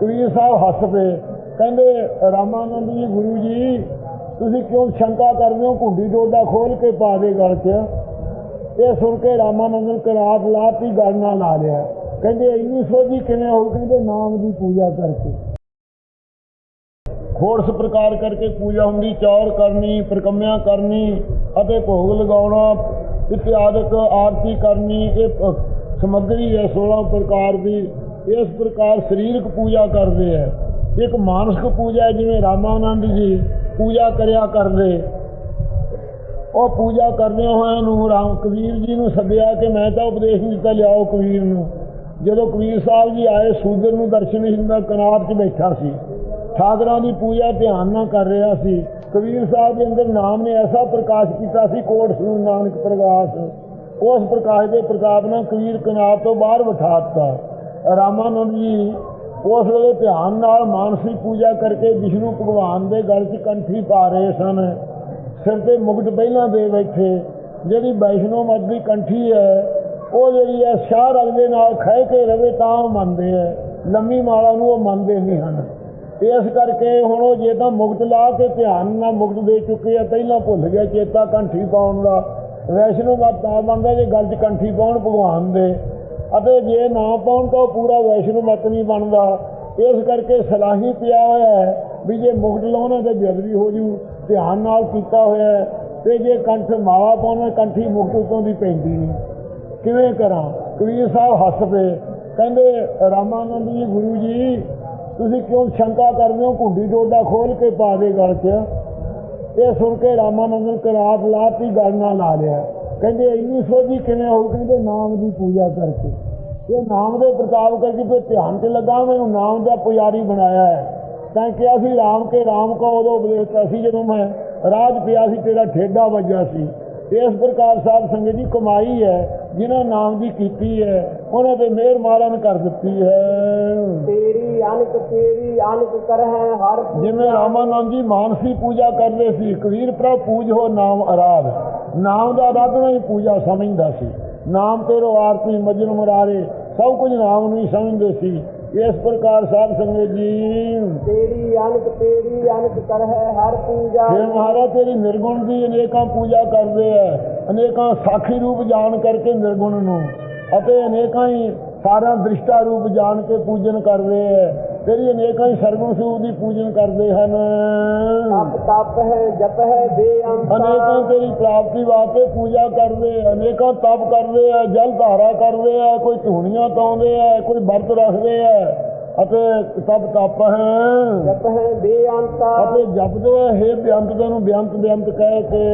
ਕਬੀਰ ਸਾਹਿਬ ਹੱਸ ਪਏ। ਕਹਿੰਦੇ, ਰਾਮਾਨੰਦ ਜੀ, ਗੁਰੂ ਜੀ, ਤੁਸੀਂ ਕਿਉਂ ਸ਼ੰਕਾ ਕਰਦੇ ਹੋ? ਕੁੰਡੀ ਡੋਡਾ ਖੋਲ ਕੇ ਪਾ ਦੇ ਗਲ 'ਚ। ਇਹ ਸੁਣ ਕੇ ਰਾਮਾਨੰਦ ਨੇ ਕਰਾਤ ਲਾਤੀ, ਗਲ ਨਾਲ ਲਾ ਲਿਆ। ਕਹਿੰਦੇ, ਇੰਨੀ ਸੋਝੀ ਕਿਵੇਂ ਹੋ ਕਹਿੰਦੇ, ਨਾਮ ਦੀ ਪੂਜਾ ਕਰਕੇ। ਖੋੜਸ ਪ੍ਰਕਾਰ ਕਰਕੇ ਪੂਜਾ ਹੁੰਦੀ ਚੌਰ ਕਰਨੀ, ਪ੍ਰਕੰਮਿਆਂ ਕਰਨੀ ਅਤੇ ਭੋਗ ਲਗਾਉਣਾ ਇਤਿਆਦਿਕ ਆਰਤੀ ਕਰਨੀ, ਇਹ ਸਮੱਗਰੀ ਹੈ 16 ਪ੍ਰਕਾਰ ਦੀ। ਇਸ ਪ੍ਰਕਾਰ ਸਰੀਰਕ ਪੂਜਾ ਕਰਦੇ ਹੈ ਇੱਕ ਮਾਨਸਿਕ ਪੂਜਾ ਜਿਵੇਂ ਰਾਮਾਨੰਦ ਜੀ ਪੂਜਾ ਕਰਿਆ ਕਰਦੇ। ਉਹ ਪੂਜਾ ਕਰਦਿਆਂ ਹੋਇਆਂ ਨੂੰ ਰਾਮ ਕਬੀਰ ਜੀ ਨੂੰ ਸੱਦਿਆ ਕਿ ਮੈਂ ਤਾਂ ਉਪਦੇਸ਼ ਦਿੱਤਾ, ਲਿਆਓ ਕਬੀਰ ਨੂੰ। ਜਦੋਂ ਕਬੀਰ ਸਾਹਿਬ ਜੀ ਆਏ ਸੂਦਰ ਨੂੰ ਦਰਸ਼ਨ ਨਹੀਂ ਕਨਾਬ 'ਚ ਬੈਠਾ ਸੀ। ਠਾਕਰਾਂ ਦੀ ਪੂਜਾ ਧਿਆਨ ਨਾਲ ਕਰ ਰਿਹਾ ਸੀ। ਕਬੀਰ ਸਾਹਿਬ ਦੇ ਅੰਦਰ ਨਾਮ ਨੇ ਐਸਾ ਪ੍ਰਕਾਸ਼ ਕੀਤਾ ਸੀ, ਕੋਟ ਸ੍ਰੀ ਨਾਨਕ ਪ੍ਰਕਾਸ਼ ਉਸ ਪ੍ਰਕਾਸ਼ ਦੇ ਪ੍ਰਤਾਪ ਨਾਲ ਕਬੀਰ ਕਨਾਬ ਤੋਂ ਬਾਹਰ ਬਿਠਾ ਦਿੱਤਾ। ਰਾਮਾਨੰਦ ਜੀ ਉਸ ਵੇਲੇ ਧਿਆਨ ਨਾਲ ਮਾਨਸਿਕ ਪੂਜਾ ਕਰਕੇ ਵਿਸ਼ਨੂੰ ਭਗਵਾਨ ਦੇ ਗਲ 'ਚ ਕੰਠੀ ਪਾ ਰਹੇ ਸਨ। ਸਿਰ ਤੇ ਮੁਕਟ ਪਹਿਲਾਂ ਦੇ ਬੈਠੇ। ਜਿਹੜੀ ਵੈਸ਼ਨੋ ਮਤ ਦੀ ਕੰਠੀ ਹੈ, ਉਹ ਜਿਹੜੀ ਹੈ ਸ਼ਾਹ ਰੰਗ ਦੇ ਨਾਲ ਖਹਿ ਕੇ ਰਵੇ ਤਾਂ ਉਹ ਮੰਨਦੇ ਹੈ। ਲੰਮੀ ਮਾਲਾ ਨੂੰ ਉਹ ਮੰਨਦੇ ਨਹੀਂ ਹਨ। ਇਸ ਕਰਕੇ ਹੁਣ ਉਹ ਜੇ ਤਾਂ ਮੁਕਤ ਲਾ ਕੇ ਧਿਆਨ ਨਾਲ ਮੁਕਤ ਦੇ ਚੁੱਕੇ ਆ, ਪਹਿਲਾਂ ਭੁੱਲ ਗਿਆ ਚੇਤਾ ਕੰਠੀ ਪਾਉਣ ਦਾ। ਵੈਸ਼ਨੋ ਮਤ ਤਾਂ ਮੰਨਦਾ ਜੇ ਗਲ 'ਚ ਕੰਠੀ ਪਾਉਣ ਭਗਵਾਨ ਦੇ। ਅਤੇ ਜੇ ਨਾ ਪਾਉਣ ਤਾਂ ਉਹ ਪੂਰਾ ਵੈਸ਼ਨੋ ਮਤ ਨਹੀਂ ਬਣਦਾ। ਇਸ ਕਰਕੇ ਸਲਾਹੀ ਪਿਆ ਹੋਇਆ ਹੈ ਵੀ ਜੇ ਮੁਕਟ ਲਾਉਣਾ ਤੇ ਬੇਅਦਬੀ ਹੋ ਜੂ, ਧਿਆਨ ਨਾਲ ਕੀਤਾ ਹੋਇਆ ਹੈ। ਤੇ ਜੇ ਕੰਠ ਮਾਵਾ ਪਾਉਣਾ, ਕੰਠੀ ਮੁਕਟ ਉਤੋਂ ਦੀ ਪੈਂਦੀ ਨਹੀਂ। ਕਿਵੇਂ ਕਰਾਂ? ਕਬੀਰ ਸਾਹਿਬ ਹੱਸ ਪਏ। ਕਹਿੰਦੇ, ਰਾਮਾਨੰਦ ਜੀ, ਗੁਰੂ ਜੀ, ਤੁਸੀਂ ਕਿਉਂ ਸ਼ੰਕਾ ਕਰਦੇ ਹੋ? ਕੁੰਡੀ ਡੋਡਾ ਖੋਲ ਕੇ ਪਾ ਦੇ ਗਲ 'ਚ। ਇਹ ਸੁਣ ਕੇ ਰਾਮਾਨੰਦ ਨੇ ਕਰਾਤ ਲਾਤੀ, ਗੱਲ ਨਾਲ ਲਾ ਲਿਆ। ਕਹਿੰਦੇ ਇੰਨੀ ਸੋਝੀ ਕਿਵੇਂ ਹੋ ਕਹਿੰਦੇ ਨਾਮ ਦੀ ਪੂਜਾ ਕਰਕੇ। ਇਹ ਨਾਮ ਦੇ ਪ੍ਰਤਾਪ ਕਰਕੇ ਤੇ ਧਿਆਨ ਤੇ ਲੱਗਾ ਮੈਨੂੰ ਨਾਮ ਦਾ ਪੁਜਾਰੀ ਬਣਾਇਆ ਹੈ। ਤਾਂ ਕਿਹਾ ਸੀ ਰਾਮ ਕੇ ਰਾਮ ਕੋ ਉਦੋਂ ਉਪਦੇਸ਼ਤਾ ਸੀ ਜਦੋਂ ਮੈਂ ਰਾਜ ਪਿਆ ਸੀ ਤੇਰਾ ਠੇਡਾ ਵੱਜਾ ਸੀ। ਇਸ ਪ੍ਰਕਾਰ ਸਾਧ ਸੰਗਤ ਦੀ ਕਮਾਈ ਹੈ ਜਿਨ੍ਹਾਂ ਨਾਮ ਦੀ ਕੀਤੀ ਹੈ ਉਹਨਾਂ ਤੇ ਮਿਹਰ ਮਾਰਨ ਕਰ ਦਿੱਤੀ ਹੈ। ਤੇਰੀ ਅਨਕ ਤੇਰੀ ਅਨਕ ਕਰਹਿ ਹਰ ਜਿਵੇਂ ਰਾਮਾਨੰਦ ਜੀ ਮਾਨਸੀ ਪੂਜਾ ਕਰਦੇ ਸੀ ਕਬੀਰ ਪ੍ਰਭ ਪੂਜੋ ਨਾਮ ਅਰਾਧ। ਨਾਮ ਦਾ ਆਰਾਧਨਾ ਹੀ ਪੂਜਾ ਸਮਝਦਾ ਸੀ। ਨਾਮ ਤੇਰੋ ਆਰਤੀ ਮਜਨ ਮੁਰਾਰੇ ਸਭ ਕੁਝ ਨਾਮ ਨੂੰ ਹੀ ਸਮਝਦੇ ਸੀ। ਇਸ ਪ੍ਰਕਾਰ ਸਾਧ ਸੰਗਤ ਜੀ। ਤੇਰੀ ਅਨਕ ਤੇਰੀ ਅਨਕ ਕਰਹਿ ਹਰ ਪੂਜਾ। ਫਿਰ ਮਹਾਰਾਜ ਤੇਰੀ ਨਿਰਗੁਣ ਦੀ ਅਨੇਕਾਂ ਪੂਜਾ ਕਰਦੇ ਐ। ਅਨੇਕਾਂ ਸਾਖੀ ਰੂਪ ਜਾਣ ਕਰਕੇ ਨਿਰਗੁਣ ਨੂੰ ਅਤੇ ਅਨੇਕਾਂ ਹੀ ਸਾਰਾ ਦ੍ਰਿਸ਼ਟਾ ਰੂਪ ਜਾਣ ਕੇ ਪੂਜਨ ਕਰਦੇ ਐ। ਤੇਰੀ ਅਨੇਕਾਂ ਹੀ ਸਰਗੁਣ ਦੀ ਪੂਜਨ ਕਰਦੇ ਹਨ। ਤਪ ਤਪ ਹੈ ਜਪ ਹੈ ਬੇਅੰਤ ਅਨੇਕਾਂ ਤੇਰੀ ਪ੍ਰਾਪਤੀ ਵਾਸਤੇ ਪੂਜਾ ਕਰਦੇ ਅਨੇਕਾਂ ਤਪ ਕਰਦੇ ਆ ਜਲ ਧਾਰਾ ਕਰਦੇ ਆ ਕੋਈ ਧੂਣੀਆਂ ਤਾਉਂਦੇ ਆ ਕੋਈ ਵਰਤ ਰੱਖਦੇ ਆ ਅਤੇ ਤਪ ਤਪ ਹੈ। ਜਪ ਹੈ ਬੇਅੰਤ ਅਤੇ। ਜਪਦੇ ਹੈ ਬੇਅੰਤ ਨੂੰ ਬੇਅੰਤ ਬੇਅੰਤ ਕਹਿ ਕੇ।